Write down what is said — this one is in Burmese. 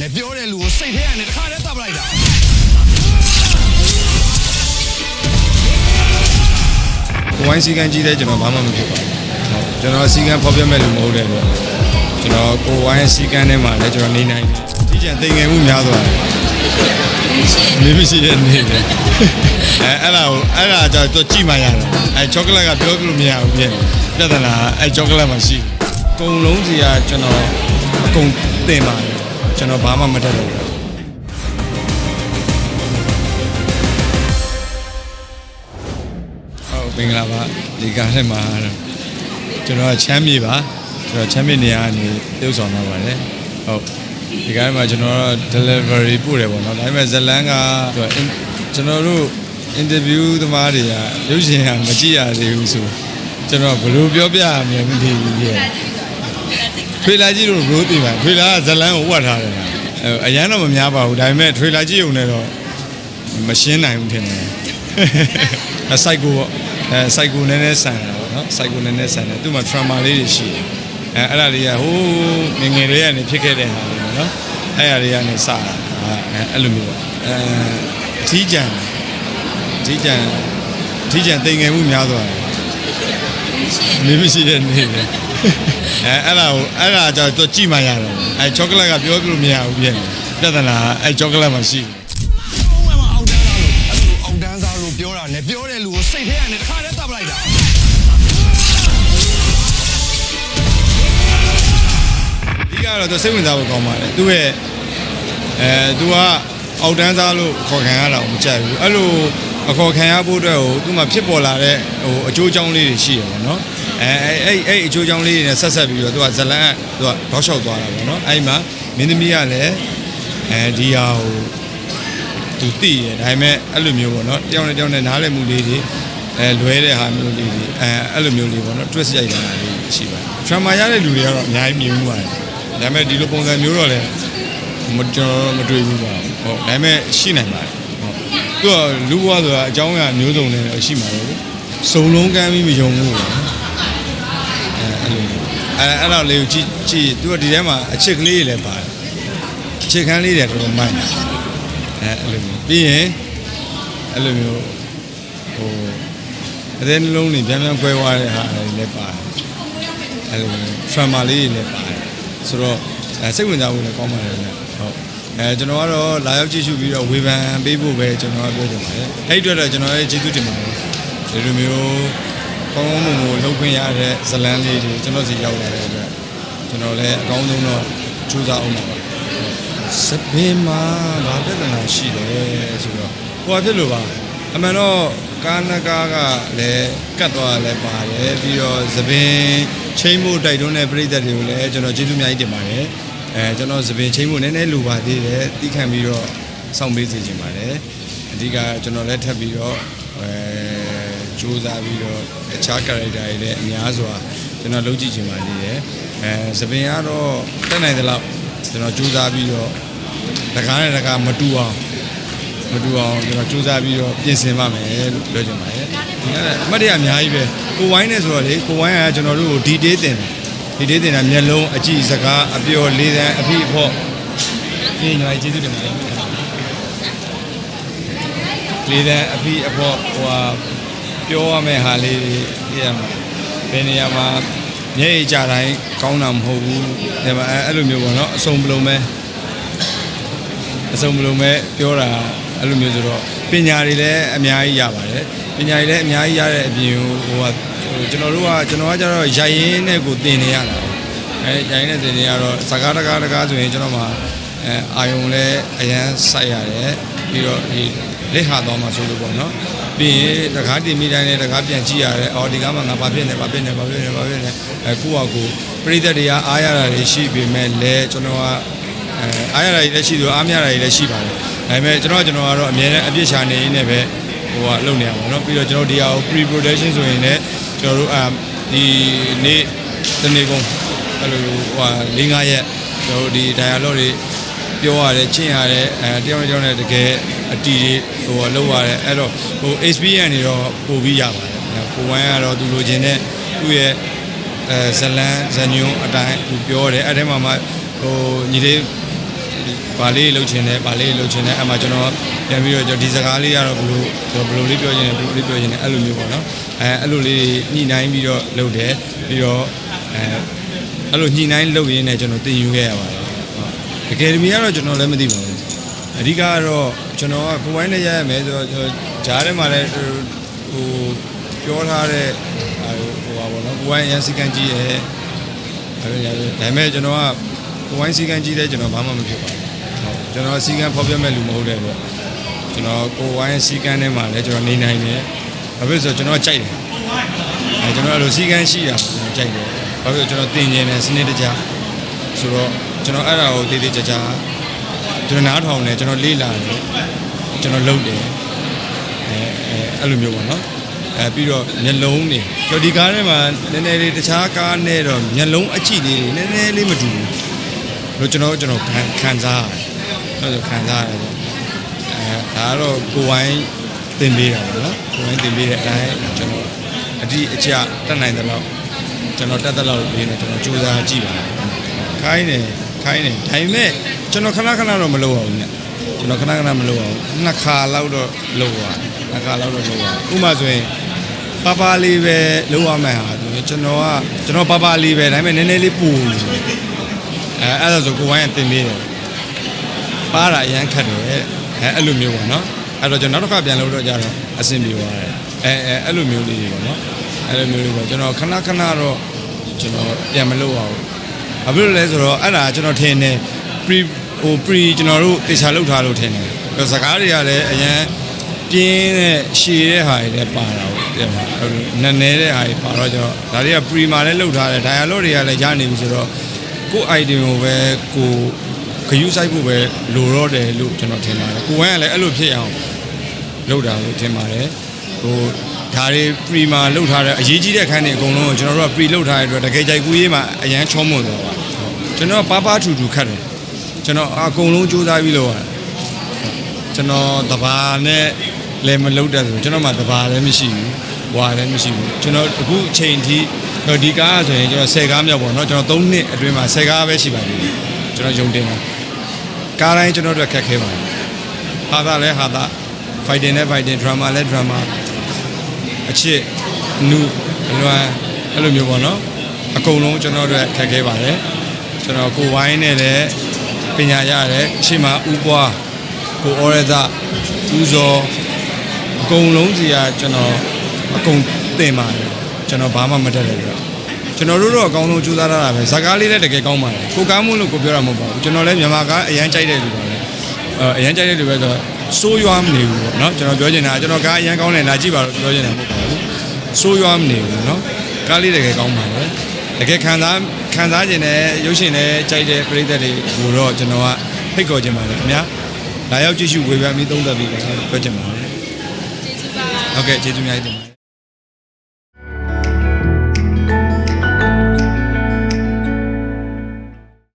နဲ့ပြောတဲ့လူကိုစိတ်ထဲကနေတစ်ခါတည်းတပ်ပလိုက်တာဝိုင်းစီကန်းကြီးတဲ့ကျွန်တော်ဘာမှမဖြစ်ပါဘူးဟုတ်ကျွန်တော်စီကန်းဖော်ပြမဲ့လူမဟုတ်တဲ့အတွက်ကျွန်တော်ကိုဝိုင်းစီကန်းထဲမှာလည်းကျွန်တော်နေနိုင်တယ်ကြီးကြံသိငယ်မှုများသွားတယ်နေမရှိတဲ့နေတယ်အဲအဲ့ဒါကိုအဲ့ဒါကြောင့်သူကြည့်မှရတယ်အဲချောကလက်ကပြောလို့မရဘူးပြင်ပြဿနာအဲချောကလက်မှာရှိတယ်အကုန်လုံးစီကကျွန်တော်အကုန်တင်ပါတယ် ကျွန်တော်ဘာမှမတတ်တော့ဘူးဟုတ်မင်္ဂလာပါဒီကားထဲမှာတော့ကျွန်တော်ကချမ်းမြေပါကျွန်တော်ချမ်းမြေနေရာကနေပြုတ်ဆောင်တော့ပါတယ်ဟုတ်ဒီကားထဲမှာကျွန်တော်က delivery ပို့တယ်ပေါ့နော်ဒါပေမဲ့ဇလန်းကသူက in- ကျွန်တော်တို့ interview သမားတွေကရုပ်ရှင်ကမကြည့်ရသေးဘူးဆိုကျွန်တော်ဘယ်လိုပြောပြရမလဲမသိဘူးပြည့် ထွေလာကြီးတို့ဘလို့သိပါထွေလာကဇလန်းကိုဝတ်ထားတယ်အဲအရန်တော့မများပါဘူးဒါပေမဲ့ထွေလာကြီးုံနဲ့တော့မရှင်းနိုင်ဘူးထင်တယ်အဲ psycho ပေါ့အဲ psycho နည်းနည်းဆန်တာပေါ့နော် psycho နည်းနည်းဆန်တယ်သူ့မှာ trauma လေးတွေရှိတယ်အဲအဲ့ဒါတွေကဟိုးငယ်ငယ်လေးကနေဖြစ်ခဲ့တဲ့ဟာတွေပေါ့နော်အဲ့အရာတွေကနေစတာအဲအဲ့လိုမျိုးပေါ့အဲကြီးကြံကြီးကြံကြီးကြံတိမ်ငယ်မှုများသွားတယ်နေမရှိတဲ့နေတယ် အဲအဲ့ဒါကိုအဲ့ဒါကြောင့်သူကြည့်မှရတယ်အဲချောကလက်ကပြောလို့မရဘူးပြင်ပြဿနာအဲချောကလက်မှာရှိတယ်ဘုံမှာအောက်တန်းသားလို့အဲ့လိုအောက်တန်းသားလို့ပြောတာနဲ့ပြောတဲ့လူကိုစိတ်ထဲကနေတစ်ခါတည်းတပ်ပလိုက်တာအဓိကတော့သူစိတ်ဝင်စားဖို့ကောင်းပါတယ်သူ့ရဲ့အဲသူကအောက်တန်းစားလို့ခေါ်ခံရတာကိုမကြိုက်ဘူးအဲ့လိုအခေါ်ခံရဖို့အတွက်ကိုသူ့မှာဖြစ်ပေါ်လာတဲ့ဟိုအကျိုးအကြောင်းလေးတွေရှိရပါတော့ အဲအဲ့အဲ့အကျိုးအကြောင်းလေးတွေနဲ့ဆက်ဆက်ပြီးတော့သူကဇလန်ကသူကတောက်လျှောက်သွားတာပေါ့နော်အဲ့မှာမင်းသမီးကလည်းအဲဒီဟာကိုသူသိရဒါပေမဲ့အဲ့လိုမျိုးပေါ့နော်တယောက်နဲ့တယောက်နဲ့နားလည်မှုလေးတွေအဲလွဲတဲ့ဟာမျိုးလေးတွေအဲအဲ့လိုမျိုးလေးပေါ့နော် twist ရိုက်တာလေးရှိပါတယ် trauma ရတဲ့လူတွေကတော့အများကြီးမြင်မှုပါတယ်ဒါပေမဲ့ဒီလိုပုံစံမျိုးတော့လည်းမကျွန်တော်မတွေ့ဘူးပါဘူးဟုတ်ဒါပေမဲ့ရှိနိုင်ပါတယ်ဟုတ်သူကလူဘဝဆိုတာအကြောင်းအရာမျိုးစုံနဲ့ရှိမှာပဲစုံလုံးကမ်းပြီးမယုံဘူးပေါ့ အဲအဲ့လိုအဲအဲ့တော့လေးကိုကြည့်ကြည့်သူကဒီထဲမှာအချစ်ကလေးတွေလည်းပါတယ်အချစ်ခန်းလေးတွေတော်တော်မိုက်တယ်အဲအဲ့လိုမျိုးပြီးရင်အဲ့လိုမျိုးဟိုအသေးနှလုံးတွေပြန်ပြန်ကွဲသွားတဲ့ဟာတွေလည်းပါတယ်အဲ့လိုမျိုး trauma လေးတွေလည်းပါတယ်ဆိုတော့အဲစိတ်ဝင်စားဖို့လည်းကောင်းပါတယ်ဗျဟုတ်အဲကျွန်တော်ကတော့လာရောက်ကြည့်ရှုပြီးတော့ဝေဖန်ပေးဖို့ပဲကျွန်တော်ကပြောချင်ပါတယ်အဲ့ဒီအတွက်တော့ကျွန်တော်ရဲ့ကျေးဇူးတင်ပါတယ်ဒီလိုမျိုး ကောင်းကောင်းမွန်မွန်လုပ်ခွင့်ရတဲ့ဇလန်းလေးတွေကျွန်တော်စီရောက်လာတဲ့အတွက်ကျွန်တော်လည်းအကောင်းဆုံးတော့ကြိုးစားအောင်ပါစပင်မှာဘာပြဿနာရှိတယ်ဆိုတော့ဟိုဘာဖြစ်လို့ပါအမှန်တော့ကားနကားကလည်းကတ်သွားလည်းပါတယ်ပြီးတော့သပင်ချိန်မှုတိုက်တွန်းတဲ့ပြည်သက်တွေကိုလည်းကျွန်တော်ကျေးဇူးအများကြီးတင်ပါတယ်အဲကျွန်တော်သပင်ချိန်မှုနည်းနည်းလိုပါသေးတယ်တီးခံပြီးတော့စောင့်ပေးစီခြင်းပါတယ်အဓိကကျွန်တော်လည်းထပ်ပြီးတော့အဲ စူးစမ်းပြီးတော့အခြား character တွေလည်းအများစွာကျွန်တော်လုပ်ကြည့်ခြင်းပါသေးတယ်အဲသပင်ကတော့တက်နိုင်သလောက်ကျွန်တော်စူးစမ်းပြီးတော့တကားနဲ့တကားမတူအောင်မတူအောင်ကျွန်တော်စူးစမ်းပြီးတော့ပြင်ဆင်ပါမယ်လို့ပြောချင်ပါတယ်။အဲအမှတ်တရအများကြီးပဲ။ကိုဝိုင်းနေဆိုတော့လေကိုဝိုင်းကကျွန်တော်တို့ကို detail တင်တယ်။ detail တင်တာမျက်လုံးအကြည့်စကားအပြော်လေးတန်းအဖိအဖော့ပြင်ညီမကျေးဇူးတင်ပါတယ်။လေးတန်းအဖိအဖော့ဟိုဟာ ပြောရမယ့်ဟာလေးတွေပြရမှာဘယ်နေရာမှာမျက်ရည်ကြတိုင်းကောင်းတာမဟုတ်ဘူး။ဒါပေမဲ့အဲ့လိုမျိုးပေါ့နော်အစုံပလုံးပဲ။အစုံမလုံးပဲပြောတာအဲ့လိုမျိုးဆိုတော့ပညာတွေလည်းအများကြီးရပါတယ်ပညာတွေလည်းအများကြီးရတဲ့အပြင်ဟိုကဟိုကျွန်တော်တို့ကကျွန်တော်ကကျတော့ရိုက်ရင်းနဲ့ကိုသင်နေရတာအဲရိုက်ရင်းနဲ့သင်နေရတော့စကားတကားတကားဆိုရင်ကျွန်တော်မှအဲအာယုံလည်းအရန်စိုက်ရတယ်ပြီးတော့ဒီလက်ဟာတော့မှဆိုလို့ပေါ့နော် ပြီးရင်တကားတင်မိတိုင်းလည်းတကားပြန်ကြည့်ရတယ်အော်ဒီကားမှာငါဘာဖြစ်နေဘာဖြစ်နေဘာဖြစ်နေဘာဖြစ်နေအဲကိုယ့်ဟာကိုယ်ပြိသက်တရားအားရတာတွေရှိပေမဲ့လည်းကျွန်တော်ကအဲအားရတာတွေလည်းရှိတယ်အားမရတာတွေလည်းရှိပါတယ်ဒါပေမဲ့ကျွန်တော်ကကျွန်တော်ကတော့အများနဲ့အပြစ်ရှာနေရင်းနဲ့ပဲဟိုကလုပ်နေရပါတော့ပြီးတော့ကျွန်တော်ဒီဟာကို pre production ဆိုရင်လည်းကျွန်တော်တို့အာဒီနေ့တနေ့ကုန်အဲ့လိုဟိုဟာ၄၅ရက်ကျွန်တော်တို့ဒီ dialogue တွေ ပြောရတယ်ချင်းရတယ်အဲတယောက်နဲ့တယောက်နဲ့တကယ်အတီတွေဟိုကလုပ်ရတယ်အဲ့တော့ဟို experience တွေတော့ပို့ပြီးရပါတယ်ကိုဝိုင်းကတော့သူလိုချင်တဲ့သူ့ရဲ့အဲဇလန်ဇညွန်းအတိုင်းသူပြောတယ်အဲ့ထဲမှာမှဟိုညီလေးဘာလေးလှုပ်ချင်တယ်ဘာလေးလှုပ်ချင်တယ်အဲ့မှာကျွန်တော်ပြန်ပြီးတော့ကျွန်တော်ဒီစကားလေးကတော့ဘယ်လိုဘယ်လိုလေးပြောချင်တယ်ဘယ်လိုလေးပြောချင်တယ်အဲ့လိုမျိုးပေါ့နော်အဲအဲ့လိုလေးညှိနှိုင်းပြီးတော့လုပ်တယ်ပြီးတော့အဲအဲ့လိုညှိနှိုင်းလုပ်ရင်းနဲ့ကျွန်တော်တင်ယူခဲ့ရပါတယ်ဟုတ် အကယ်ဒမီကတော့ကျွန်တော်လည်းမသိပါဘူးအဓိကကတော့ကျွန်တော်ကကိုယ်ဝိုင်းနဲ့ရရမယ်ဆိုတော့ကျွန်တော်ဂျားထဲမှာလည်းဟိုပြောထားတဲ့ဟိုပါဘောနော်ကိုယ်ဝိုင်းအရင်စကန်ကြီးရဲ့အဲ့ဒါရတယ်ဒါပေမဲ့ကျွန်တော်ကကိုဝိုင်းစီကန်းကြီးတဲ့ကျွန်တော်ဘာမှမဖြစ်ပါဘူးဟုတ်ကျွန်တော်စီကန်းဖော်ပြမဲ့လူမဟုတ်တဲ့အတွက်ကျွန်တော်ကိုဝိုင်းစီကန်းထဲမှာလည်းကျွန်တော်နေနိုင်တယ်ဘာဖြစ်လို့လဲဆိုတော့ကျွန်တော်ကြိုက်တယ်အဲကျွန်တော်အဲ့လိုစီကန်းရှိတာကိုကျွန်တော်ကြိုက်တယ်ဘာဖြစ်လို့ကျွန်တော်တင်ကျင်တယ်စနစ်တကျဆိုတော့ ကျွန်တော်အဲ့ဒါကိုတည်တည်ကြကြကျွန်တော်နားထောင်တယ်ကျွန်တော်လေ့လာတယ်ကျွန်တော်လုပ်တယ်အဲအဲအဲ့လိုမျိုးပေါ့နော်အဲပြီးတော့မျက်လုံးတွေကျော်ဒီကားထဲမှာနည်းနည်းလေးတခြားကားနဲ့တော့မျက်လုံးအကြည့်လေးတွေနည်းနည်းလေးမတူဘူးလို့ကျွန်တော်ကျွန်တော်ခံခံစားရတယ်အဲ့လိုခံစားရတယ်ပေါ့အဲဒါကတော့ကိုဝိုင်းတင်ပေးတာပေါ့နော်ကိုဝိုင်းတင်ပေးတဲ့အတိုင်းကျွန်တော်အတိအကျတက်နိုင်တဲ့လောက်ကျွန်တော်တက်တဲ့လောက်လေးနဲ့ကျွန်တော်စူးစမ်းကြည့်ပါတယ်ခိုင်းတယ် ခိုင်းတယ်ဒါပေမဲ့ကျွန်တော်ခဏခဏတော့မလုပ်အောင်ညကျွန်တော်ခဏခဏမလုပ်အောင်နှစ်ခါလောက်တော့လုပ်သွားနှစ်ခါလောက်တော့လုပ်သွားဥပမာဆိုရင်ပါပါလေးပဲလုံးဝမှန်ဟာသူကျွန်တော်ကကျွန်တော်ပါပါလေးပဲဒါပေမဲ့နည်းနည်းလေးပူနေတယ်အဲအဲ့ဒါဆိုကိုဝိုင်းကတင်ပေးတယ်ပါတာအရန်ခတ်တယ်အဲအဲ့လိုမျိုးပေါ့နော်အဲ့တော့ကျွန်တော်နောက်တစ်ခါပြန်လို့တော့ကြတော့အဆင်ပြေသွားတယ်အဲအဲအဲ့လိုမျိုးလေးတွေပေါ့နော်အဲ့လိုမျိုးလေးပေါ့ကျွန်တော်ခဏခဏတော့ကျွန်တော်ပြန်မလုပ်အောင် ဘာဖြစ်လို့လဲဆိုတော့အဲ့ဒါကျွန်တော်ထင်တယ် pre ဟို pre ကျွန်တော်တို့တေချာလောက်ထားလို့ထင်တယ်အဲ့တော့စကားတွေကလည်းအရန်ပြင်းတဲ့ရှည်တဲ့ဟာတွေလည်းပါတာဟုတ်တယ်ပါအဲ့လိုနည်းနည်းတဲ့ဟာတွေပါတော့ကျွန်တော်ဒါတွေက pre မှာလည်းလုပ်ထားတယ် dialogue တွေကလည်းရနေပြီဆိုတော့ကိုယ် item ကိုပဲကိုခယူးဆိုင်ဖို့ပဲလိုတော့တယ်လို့ကျွန်တော်ထင်ပါတယ်ကိုဝမ်းကလည်းအဲ့လိုဖြစ်အောင်လုပ်တာလို့ထင်ပါတယ်ဟို ဒါတွေ pre မှာလုပ်ထားတဲ့အရေးကြီးတဲ့ခန်းတွေအကုန်လုံးကိုကျွန်တော်တို့က pre လုပ်ထားတဲ့အတွက်တကယ်ကြိုက်ကူးရေးမှာအရန်ချောမွန်သွားပါကျွန်တော်ပါပါထူထူခတ်တယ်ကျွန်တော်အကုန်လုံးစူးစမ်းပြီးလုပ်ရတယ်ကျွန်တော်တဘာနဲ့လည်းမလုပ်တတ်ဘူးကျွန်တော်မှတဘာလည်းမရှိဘူးဝါလည်းမရှိဘူးကျွန်တော်အခုအချိန်ထိတော့ဒီကားဆိုရင်ကျွန်တော်10ကားမြောက်ပေါ့နော်ကျွန်တော်3နှစ်အတွင်းမှာ10ကားပဲရှိပါသေးတယ်ကျွန်တော်ယုံတင်တာကားတိုင်းကျွန်တော်တို့ခက်ခဲပါတယ်ဟာသာလဲဟာသာ fighting နဲ့ fighting drama လဲ drama အချစ်အနုအလွမ်းအဲ့လိုမျိုးပေါ့နော်အကုန်လုံးကျွန်တော်တို့ခက်ခဲပါတယ်ကျွန်တော်ကိုဝိုင်းနဲ့လည်းပညာရတယ်အရှိမဥပွားကိုဩရဒဦးစောအကုန်လုံးစီကကျွန်တော်အကုန်တင်ပါတယ်ကျွန်တော်ဘာမှမတက်တယ်ပြကျွန်တော်တို့တော့အကောင်းဆုံးကြိုးစားရတာပဲဇာကားလေးလည်းတကယ်ကောင်းပါတယ်ကိုကားမို့လို့ကိုပြောတာမဟုတ်ပါဘူးကျွန်တော်လည်းမြန်မာကားအရန်ကြိုက်တဲ့လူပါပဲအဲအရန်ကြိုက်တဲ့လူပဲဆိုတော့ စိုးရွားမနေဘူးပေါ့နော်ကျွန်တော်ပြောချင်တာကျွန်တော်ကားအရန်ကောင်းတယ်လာကြည့်ပါတော့ပြောချင်တာမဟုတ်ပါဘူးစိုးရွားမနေဘူးနော်ကားလေးတကယ်ကောင်းပါတယ်တကယ်ခံစားခံစားခြင်းနဲ့ရုပ်ရှင်နဲ့ကြိုက်တဲ့ပရိသတ်တွေကိုတော့ကျွန်တော်ကဖိတ်ခေါ်ခြင်းပါတယ်ခင်ဗျာလာရောက်ကြည့်ရှုဝေဖန်ပြီးသုံးသပ်ပြီးတော့ပြောချင်ပါတယ်ဟုတ်ကဲ့ကျေးဇူးများတင်ပါတယ်